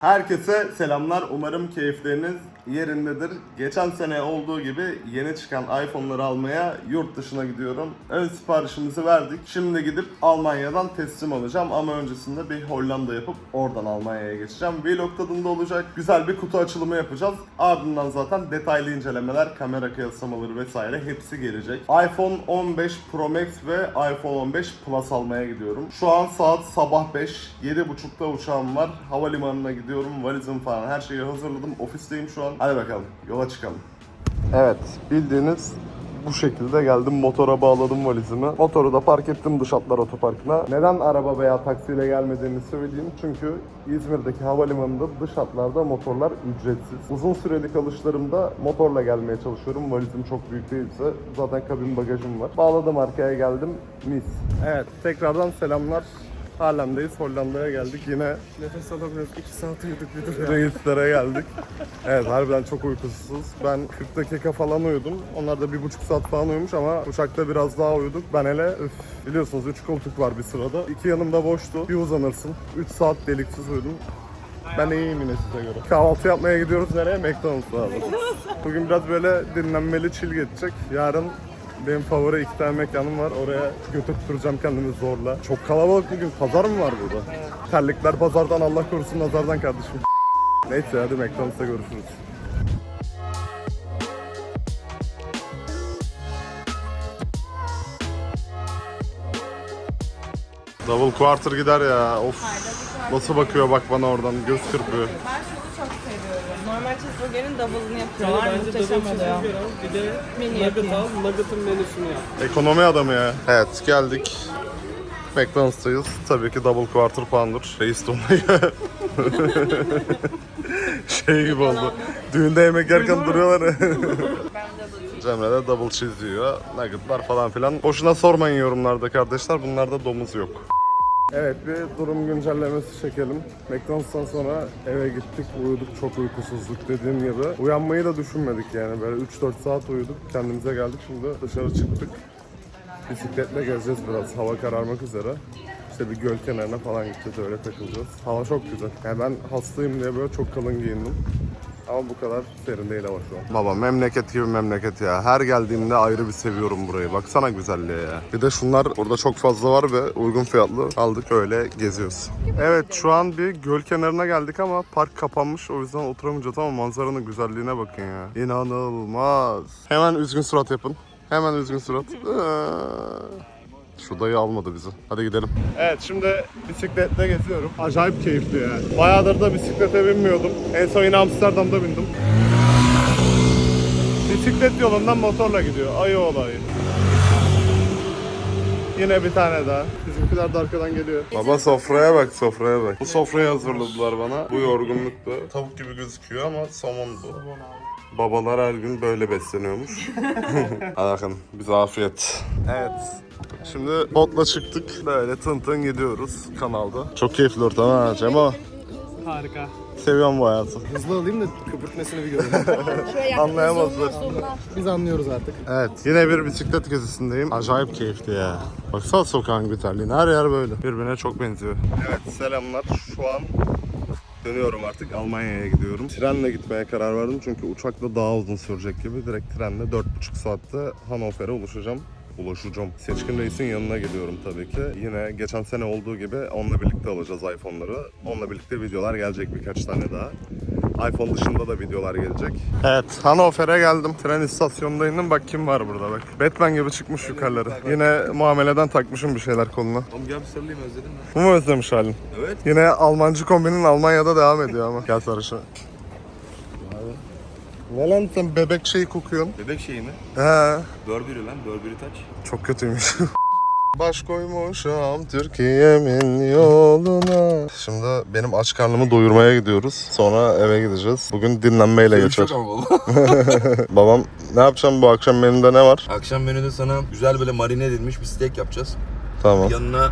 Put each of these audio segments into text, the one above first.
Herkese selamlar. Umarım keyifleriniz yerindedir. Geçen sene olduğu gibi yeni çıkan iPhone'ları almaya yurt dışına gidiyorum. Ön siparişimizi verdik. Şimdi gidip Almanya'dan teslim alacağım ama öncesinde bir Hollanda yapıp oradan Almanya'ya geçeceğim. Vlog tadında olacak. Güzel bir kutu açılımı yapacağız. Ardından zaten detaylı incelemeler, kamera kıyaslamaları vesaire hepsi gelecek. iPhone 15 Pro Max ve iPhone 15 Plus almaya gidiyorum. Şu an saat sabah 5. 7.30'da uçağım var. Havalimanına gidiyorum. Valizim falan her şeyi hazırladım. Ofisteyim şu an. Hadi bakalım yola çıkalım. Evet bildiğiniz bu şekilde geldim motora bağladım valizimi. Motoru da park ettim dış hatlar otoparkına. Neden araba veya taksiyle gelmediğini söyleyeyim. Çünkü İzmir'deki havalimanında dış hatlarda motorlar ücretsiz. Uzun sürelik alışlarımda motorla gelmeye çalışıyorum. Valizim çok büyük değilse zaten kabin bagajım var. Bağladım arkaya geldim. Mis. Evet tekrardan selamlar. Harlem'deyiz. Hollanda'ya geldik. Yine Nefes alamıyoruz. 2 saat uyuduk bir ya. reislere geldik. Evet harbiden çok uykusuzuz. Ben 40 dakika falan uyudum. Onlar da bir buçuk saat falan uyumuş ama uçakta biraz daha uyuduk. Ben hele üf, biliyorsunuz 3 koltuk var bir sırada. İki yanımda boştu. Bir uzanırsın. 3 saat deliksiz uyudum. Ben iyiyim yine size göre. Kahvaltı yapmaya gidiyoruz nereye? McDonald's'a. Bugün biraz böyle dinlenmeli chill geçecek. Yarın benim favori iki tane mekanım var. Oraya götürtüreceğim kendimi zorla. Çok kalabalık bugün. Pazar mı var burada? Terlikler pazardan Allah korusun nazardan kardeşim. Neyse hadi McDonald's'a görüşürüz. Double quarter gider ya. Of. Nasıl bakıyor bak bana oradan göz kırpıyor. Ben şunu çok seviyorum. Normal double'ını yapıyorlar. Bence Muhteşem double oluyor. cheeseburger al. Bir de Mini nugget yapayım. al. Nugget'ın menüsünü yap. Ekonomi adamı ya. Evet geldik. McDonald's'tayız. Tabii ki double quarter pounder. Reis donayı. şey gibi oldu. Düğünde yemek yerken duruyorlar ya. Ben double Cemre de double cheese yiyor. Nuggetlar falan filan. Boşuna sormayın yorumlarda kardeşler. Bunlarda domuz yok. Evet bir durum güncellemesi çekelim. McDonald's'tan sonra eve gittik, uyuduk, çok uykusuzduk dediğim gibi. Uyanmayı da düşünmedik yani böyle 3-4 saat uyuduk, kendimize geldik şimdi dışarı çıktık. Bisikletle gezeceğiz biraz, hava kararmak üzere. İşte bir göl kenarına falan gideceğiz, öyle takılacağız. Hava çok güzel. Yani ben hastayım diye böyle çok kalın giyindim. Ama bu kadar serin değil hava şu an. Baba memleket gibi memleket ya. Her geldiğimde ayrı bir seviyorum burayı. Baksana güzelliğe ya. Bir de şunlar burada çok fazla var ve uygun fiyatlı aldık öyle geziyoruz. Evet şu an bir göl kenarına geldik ama park kapanmış. O yüzden oturamayacağız ama manzaranın güzelliğine bakın ya. İnanılmaz. Hemen üzgün surat yapın. Hemen üzgün surat. Şu dayı almadı bizi. Hadi gidelim. Evet şimdi bisikletle geziyorum. Acayip keyifli yani. Bayağıdır da bisiklete binmiyordum. En son yine Amsterdam'da bindim. Bisiklet yolundan motorla gidiyor. Ayı olayı. Yine bir tane daha. Bizimkiler de arkadan geliyor. Baba sofraya bak sofraya bak. Bu sofrayı hazırladılar bana. Bu yorgunlukta. Tavuk gibi gözüküyor ama somon bu. Babalar her gün böyle besleniyormuş. Hadi bakalım bize afiyet. Evet. Şimdi botla çıktık. Böyle tın tın gidiyoruz kanalda. Çok keyifli ortam ha Cemo. Harika. Seviyorum bu hayatı. Hızlı alayım da köpürtmesini bir görelim. Anlayamazlar. Biz anlıyoruz artık. Evet yine bir bisiklet gezisindeyim. Acayip keyifli ya. Baksana sokağın güzelliğine her yer böyle. Birbirine çok benziyor. Evet selamlar. Şu an dönüyorum artık Almanya'ya gidiyorum. Trenle gitmeye karar verdim çünkü uçakla daha uzun sürecek gibi. Direkt trenle 4,5 saatte Hannover'e ulaşacağım ulaşacağım. Seçkin Reis'in yanına gidiyorum tabii ki. Yine geçen sene olduğu gibi onunla birlikte alacağız iPhone'ları. Onunla birlikte videolar gelecek birkaç tane daha. iPhone dışında da videolar gelecek. Evet, Hannover'e geldim. Tren istasyonunda indim. Bak kim var burada bak. Batman gibi çıkmış yukarıları. Yine muameleden takmışım bir şeyler koluna. Oğlum gel bir sarılayım özledin mi? Bu mu özlemiş halin? Evet. Yine Almancı kombinin Almanya'da devam ediyor ama. Gel sarışın. Ne lan sen bebek şey kokuyorsun? Bebek şeyi mi? He. Burberry lan, Burberry taç. Çok kötüymüş. Baş koymuşam Türkiye'min yoluna. Şimdi benim aç karnımı doyurmaya gidiyoruz. Sonra eve gideceğiz. Bugün dinlenmeyle geçer. Babam ne yapacağım bu akşam menüde ne var? Akşam menüde sana güzel böyle marine edilmiş bir steak yapacağız. Tamam. Yanına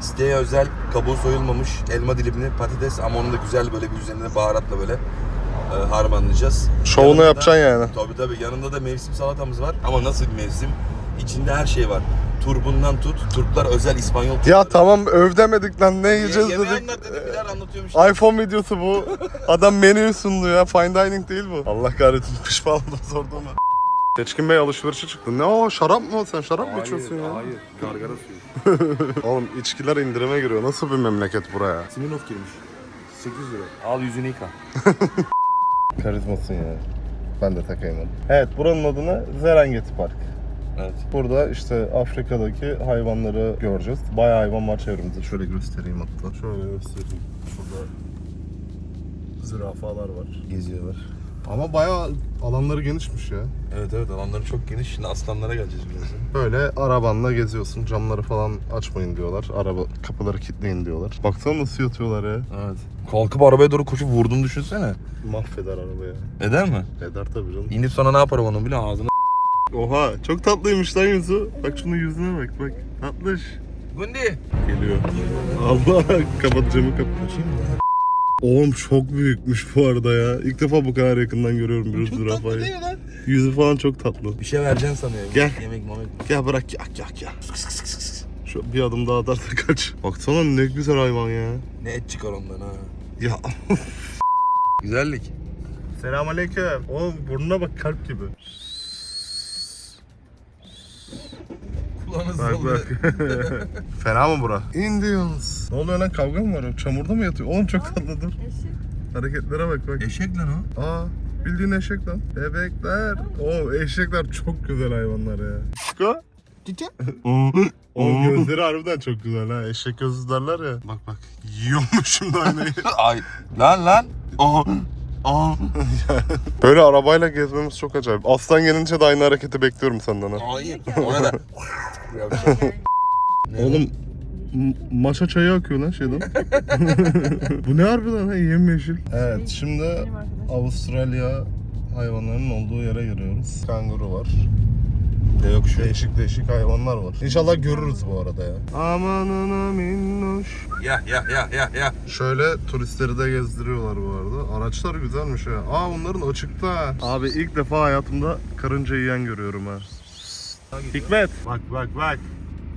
steak'e özel kabuğu soyulmamış elma dilimli patates ama onu da güzel böyle bir üzerine baharatla böyle e, harmanlayacağız. Şovunu Yanında- yapacaksın yani. Tabii tabii yanında da mevsim salatamız var. Ama nasıl bir mevsim? İçinde her şey var. Turbundan tut, Turklar özel İspanyol Ya tamam öv demedik lan ne yiyeceğiz Yemeği dedik. anlat dedim, birer anlatıyormuş. iPhone videosu bu. Adam menüyü sundu ya. Fine dining değil bu. Allah kahretsin pişman oldum sorduğuma. Seçkin Bey alışverişe çıktı. Ne o şarap mı? Sen şarap mı içiyorsun ya? Hayır, gargara suyu. Oğlum içkiler indirime giriyor. Nasıl bir memleket buraya? Simirnoff girmiş. 8 lira. Al yüzünü yıka. Karizmasın ya. Ben de takayım onu. Evet buranın adını Serengeti Park. Evet. Burada işte Afrika'daki hayvanları göreceğiz. Bayağı hayvan var çevremizde. Şöyle göstereyim hatta. Şöyle göstereyim. Şurada zürafalar var. Geziyorlar. Ama bayağı alanları genişmiş ya. Evet evet alanları çok geniş. Şimdi aslanlara geleceğiz birazdan. Böyle arabanla geziyorsun. Camları falan açmayın diyorlar. Araba kapıları kilitleyin diyorlar. Baksana nasıl yatıyorlar ya. Evet. Kalkıp arabaya doğru koşup vurduğunu düşünsene. Mahveder arabayı. Eder mi? Eder tabii canım. İnip sonra ne yaparım onu bile ağzına. Oha çok tatlıymış lan yüzü. Bak şunun yüzüne bak bak. Tatlış. Gundi. Geliyor. Allah kapat camı kapat. Oğlum çok büyükmüş bu arada ya. İlk defa bu kadar yakından görüyorum bir zürafayı. lan? Yüzü falan çok tatlı. Bir şey vereceksin sanıyorum. Gel. Yemek mamek. Gel bırak yak yak yak. Şu bir adım daha atarsa kaç. Baksana ne güzel hayvan ya. Ne et çıkar ondan ha. Ya. Güzellik. Selamünaleyküm. Oğlum burnuna bak kalp gibi. Kulağınız Bak bak. Fena mı bura? Indians. Ne oluyor lan kavga mı var? Çamurda mı yatıyor? Oğlum çok tatlı dur. Hareketlere bak bak. Eşek lan o. Aa bildiğin eşek lan. Bebekler. Oo eşekler çok güzel hayvanlar ya. Ko? O gözleri harbiden çok güzel ha. Eşek gözlü derler ya. Bak bak. Yiyormuş şimdi aynayı. Ay. Lan lan. Aha. Aa. Böyle arabayla gezmemiz çok acayip. Aslan gelince de aynı hareketi bekliyorum senden ha. Hayır. Ona da. Ne Oğlum maşa çayı akıyor lan şeyden. Bu ne harbiden ha yemyeşil. Evet şimdi. Avustralya hayvanlarının olduğu yere giriyoruz. Kanguru var. Ne yok şu. Değişik değişik hayvanlar var. İnşallah görürüz bu arada ya. Amanına minnoş. Ya ya ya ya ya. Şöyle turistleri de gezdiriyorlar bu arada. Araçlar güzelmiş ya. Aa bunların açıkta. Abi ilk defa hayatımda karınca yiyen görüyorum ha. Hikmet. Bak bak bak.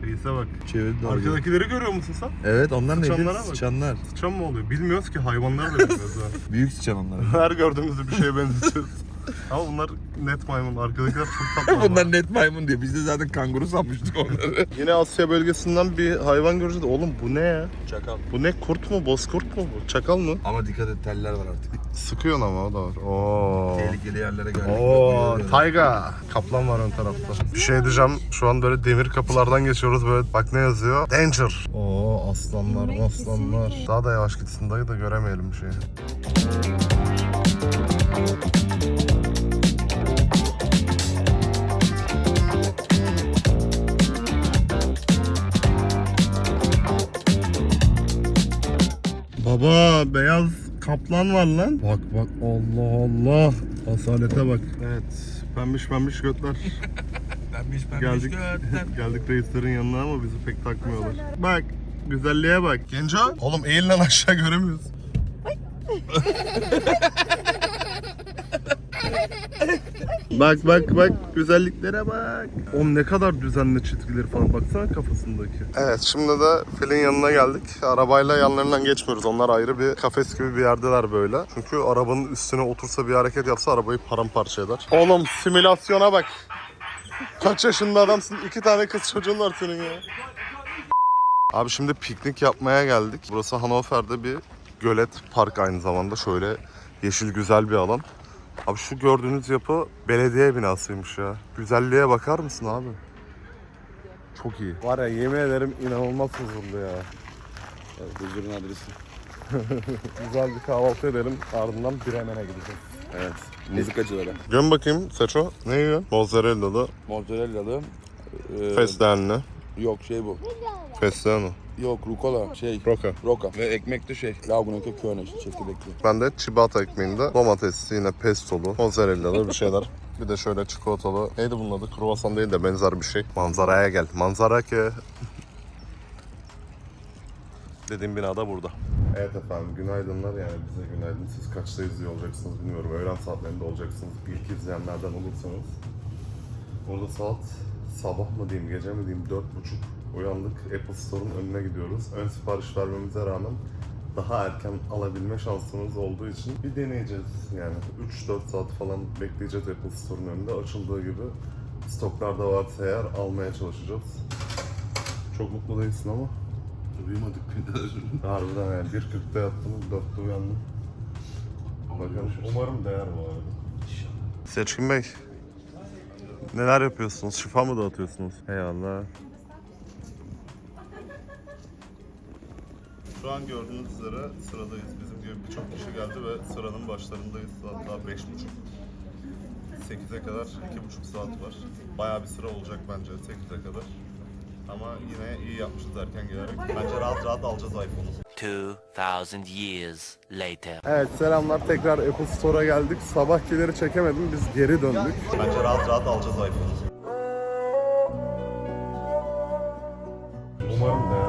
Reis'e bak. Çevirdi Arkadakileri görüyor musun sen? Evet onlar neydi? Sıçanlara bak. Sıçanlar. Sıçan mı oluyor? Bilmiyoruz ki hayvanlar da bilmiyoruz ha. Büyük sıçan onlar. Her gördüğümüzde bir şeye benzetiyoruz. Ama bunlar net maymun. Arkadakiler çok tatlı. Bunlar net maymun diye. Biz de zaten kanguru sanmıştık onları. Yine Asya bölgesinden bir hayvan göreceğiz. Oğlum bu ne ya? Çakal. Bu ne kurt mu? Bozkurt mu bu? Çakal mı? Ama dikkat et teller var artık. Sıkıyorsun ama o da var. Oo. Tehlikeli yerlere geldik. Oo, tayga. Kaplan var ön tarafta. Bir şey diyeceğim. Şu an böyle demir kapılardan geçiyoruz böyle. Bak ne yazıyor? Danger. Oo aslanlar, aslanlar. Daha da yavaş gitsin dayı da göremeyelim bir şeyi. Baba beyaz kaplan var lan. Bak bak Allah Allah. Asalete bak. Evet. Pembiş pembiş götler. Pembiş pembiş Geldik. götler. Geldik reislerin yanına ama bizi pek takmıyorlar. Bak güzelliğe bak. Genco. Oğlum eğil lan aşağı göremiyoruz. bak bak bak güzelliklere bak. Oğlum ne kadar düzenli çizgileri falan baksana kafasındaki. Evet şimdi de filin yanına geldik. Arabayla yanlarından geçmiyoruz. Onlar ayrı bir kafes gibi bir yerdeler böyle. Çünkü arabanın üstüne otursa bir hareket yapsa arabayı paramparça eder. Oğlum simülasyona bak. Kaç yaşında adamsın? İki tane kız çocuğun var senin ya. Abi şimdi piknik yapmaya geldik. Burası Hannover'de bir gölet park aynı zamanda. Şöyle yeşil güzel bir alan. Abi şu gördüğünüz yapı belediye binasıymış ya. Güzelliğe bakar mısın abi? Çok iyi. Var ya yemin ederim inanılmaz huzurlu ya. Huzurun adresi. Güzel bir kahvaltı edelim ardından Bremen'e gideceğiz. Evet. Mızıkacılara. Göm bakayım Seço. Ne yiyorsun? Mozzarella'lı, Mozzarella'lı. E, fesleğenli. Yok şey bu. Fesleğen o. Yok rucola şey. Roka. Roka. Ve ekmek de şey. Laguneke köhne işte çekirdekli. Ben de ciabatta ekmeğinde domatesli yine pestolu, mozzarella'lı bir şeyler. Bir de şöyle çikolatalı. Neydi bunun adı? Kruvasan değil de benzer bir şey. Manzaraya gel. Manzara ki. Dediğim binada burada. Evet efendim günaydınlar yani bize günaydın. Siz kaçta izliyor olacaksınız bilmiyorum. Öğlen saatlerinde olacaksınız. İlk izleyenlerden olursanız. Burada saat sabah mı diyeyim, gece mi diyeyim, dört buçuk uyandık. Apple Store'un önüne gidiyoruz. Ön sipariş vermemize rağmen daha erken alabilme şansımız olduğu için bir deneyeceğiz. Yani 3-4 saat falan bekleyeceğiz Apple Store'un önünde. Açıldığı gibi stoklarda varsa eğer almaya çalışacağız. Çok mutlu değilsin ama. Uyumadık bir daha. Harbiden yani 1.40'da yattım, 4'te uyandım. Bakalım. Umarım değer bu arada. Seçkin Bey. Neler yapıyorsunuz? Şifa mı dağıtıyorsunuz? Eyvallah. Şu an gördüğünüz üzere sıradayız. Bizim gibi birçok kişi geldi ve sıranın başlarındayız. Hatta 5.30 8'e kadar 2,5 saat var. Bayağı bir sıra olacak bence 8'e kadar. Ama yine iyi yapmışız erken gelerek. Bence rahat rahat alacağız iPhone'u. 2,000 years later. Evet selamlar tekrar Apple Store'a geldik. Sabahkileri çekemedim biz geri döndük. Bence rahat rahat alacağız iPhone'u. Umarım değer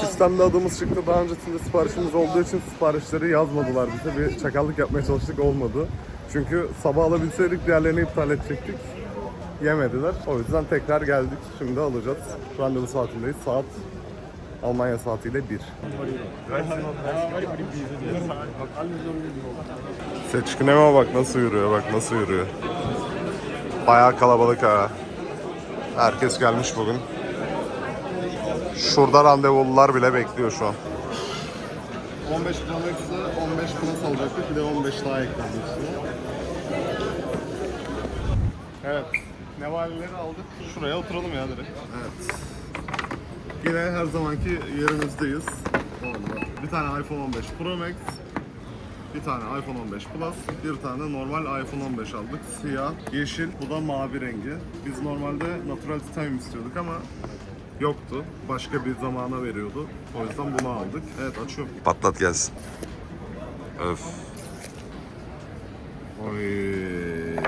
Sistemde adımız çıktı. Daha öncesinde siparişimiz olduğu için siparişleri yazmadılar bize. Bir çakallık yapmaya çalıştık olmadı. Çünkü sabah alabilseydik diğerlerini iptal edecektik. Yemediler. O yüzden tekrar geldik. Şimdi alacağız. Randevu saatindeyiz. Saat Almanya saatiyle 1. Seçkineme bak nasıl yürüyor, bak nasıl yürüyor. Bayağı kalabalık ha. Herkes gelmiş bugün. Şurada randevulular bile bekliyor şu an. 15 Pro Max'ı 15 Plus alacaktık. Bir de 15 daha eklendi üstüne. Evet. Nevaleleri aldık. Şuraya oturalım ya direkt. Evet. Yine her zamanki yerimizdeyiz. Bir tane iPhone 15 Pro Max, bir tane iPhone 15 Plus, bir tane normal iPhone 15 aldık. Siyah, yeşil, bu da mavi rengi. Biz normalde Natural Titanium istiyorduk ama yoktu. Başka bir zamana veriyordu. O yüzden bunu aldık. Evet açıyorum. Patlat gelsin. Öf. Oy.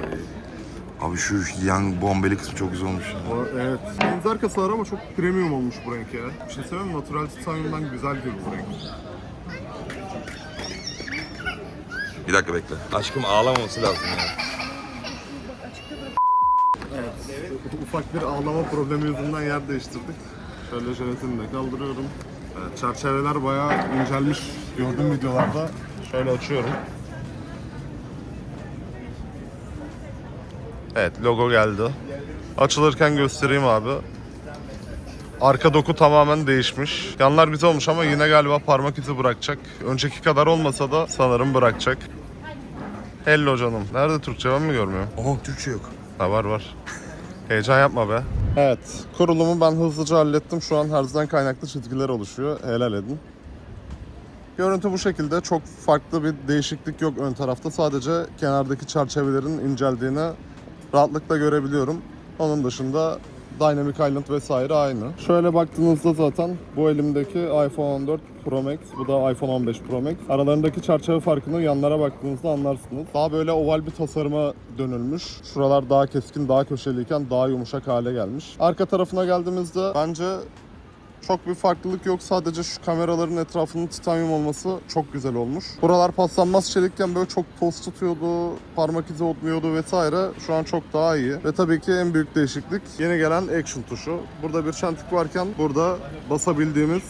Abi şu yan bombeli kısmı çok güzel olmuş. O- Evet. Deniz arkası var ama çok premium olmuş bu renk ya. Bir şey söyleyeyim mi? Natural Titanium'dan güzel gibi bu renk. Bir dakika bekle. Aşkım ağlamaması lazım ya. Ufak bir ağlama problemi yüzünden yer değiştirdik. Şöyle jelatini de kaldırıyorum. Evet, çerçeveler bayağı incelmiş gördüğüm videolarda. Şöyle açıyorum. Evet logo geldi. Açılırken göstereyim abi. Arka doku tamamen değişmiş. Yanlar güzel olmuş ama yine galiba parmak izi bırakacak. Önceki kadar olmasa da sanırım bırakacak. Hello canım. Nerede Türkçe ben mi görmüyorum? Oha Türkçe yok. Ha var var. Heyecan yapma be. Evet, kurulumu ben hızlıca hallettim. Şu an herzden kaynaklı çizgiler oluşuyor. Helal edin. Görüntü bu şekilde. Çok farklı bir değişiklik yok ön tarafta. Sadece kenardaki çerçevelerin inceldiğini rahatlıkla görebiliyorum. Onun dışında Dynamic Island vesaire aynı. Şöyle baktığınızda zaten bu elimdeki iPhone 14 Pro Max, bu da iPhone 15 Pro Max. Aralarındaki çerçeve farkını yanlara baktığınızda anlarsınız. Daha böyle oval bir tasarıma dönülmüş. Şuralar daha keskin, daha köşeliyken daha yumuşak hale gelmiş. Arka tarafına geldiğimizde bence çok bir farklılık yok. Sadece şu kameraların etrafının titanyum olması çok güzel olmuş. Buralar paslanmaz çelikken böyle çok toz tutuyordu, parmak izi olmuyordu vesaire. Şu an çok daha iyi. Ve tabii ki en büyük değişiklik yeni gelen action tuşu. Burada bir çentik varken burada basabildiğimiz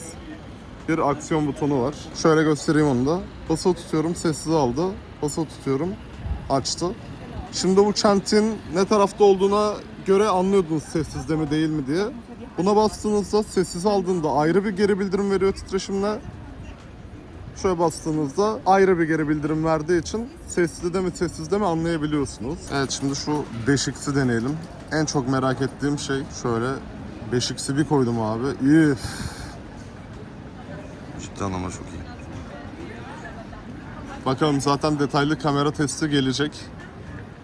bir aksiyon butonu var. Şöyle göstereyim onu da. Basılı tutuyorum, sessiz aldı. Basılı tutuyorum, açtı. Şimdi bu çentin ne tarafta olduğuna göre anlıyordunuz sessizde mi değil mi diye. Buna bastığınızda sessiz aldığında ayrı bir geri bildirim veriyor titreşimle. Şöyle bastığınızda ayrı bir geri bildirim verdiği için sessizde mi sessizde mi anlayabiliyorsunuz. Evet şimdi şu beşiksi deneyelim. En çok merak ettiğim şey şöyle beşiksi bir koydum abi. Üf. Cidden ama çok iyi. Bakalım zaten detaylı kamera testi gelecek.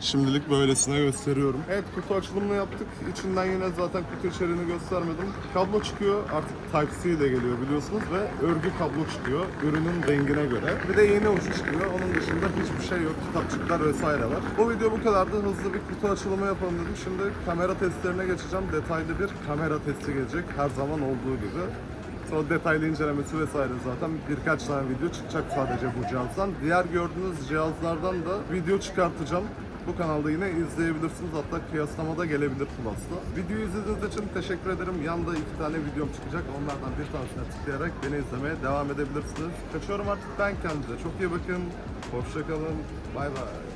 Şimdilik böylesine gösteriyorum. Evet kutu açılımını yaptık. İçinden yine zaten kutu içeriğini göstermedim. Kablo çıkıyor. Artık Type-C ile geliyor biliyorsunuz ve örgü kablo çıkıyor. Ürünün rengine göre. Bir de yeni ucu çıkıyor. Onun dışında hiçbir şey yok. Kitapçıklar vesaire var. Bu video bu kadardı. Hızlı bir kutu açılımı yapalım dedim. Şimdi kamera testlerine geçeceğim. Detaylı bir kamera testi gelecek. Her zaman olduğu gibi. Sonra detaylı incelemesi vesaire zaten birkaç tane video çıkacak sadece bu cihazdan. Diğer gördüğünüz cihazlardan da video çıkartacağım. Bu kanalda yine izleyebilirsiniz. Hatta kıyaslamada gelebilir Plus'ta. Videoyu izlediğiniz için teşekkür ederim. Yanda iki tane videom çıkacak. Onlardan bir tanesine tıklayarak beni izlemeye devam edebilirsiniz. Kaçıyorum artık ben kendinize. Çok iyi bakın. Hoşçakalın. Bay bay.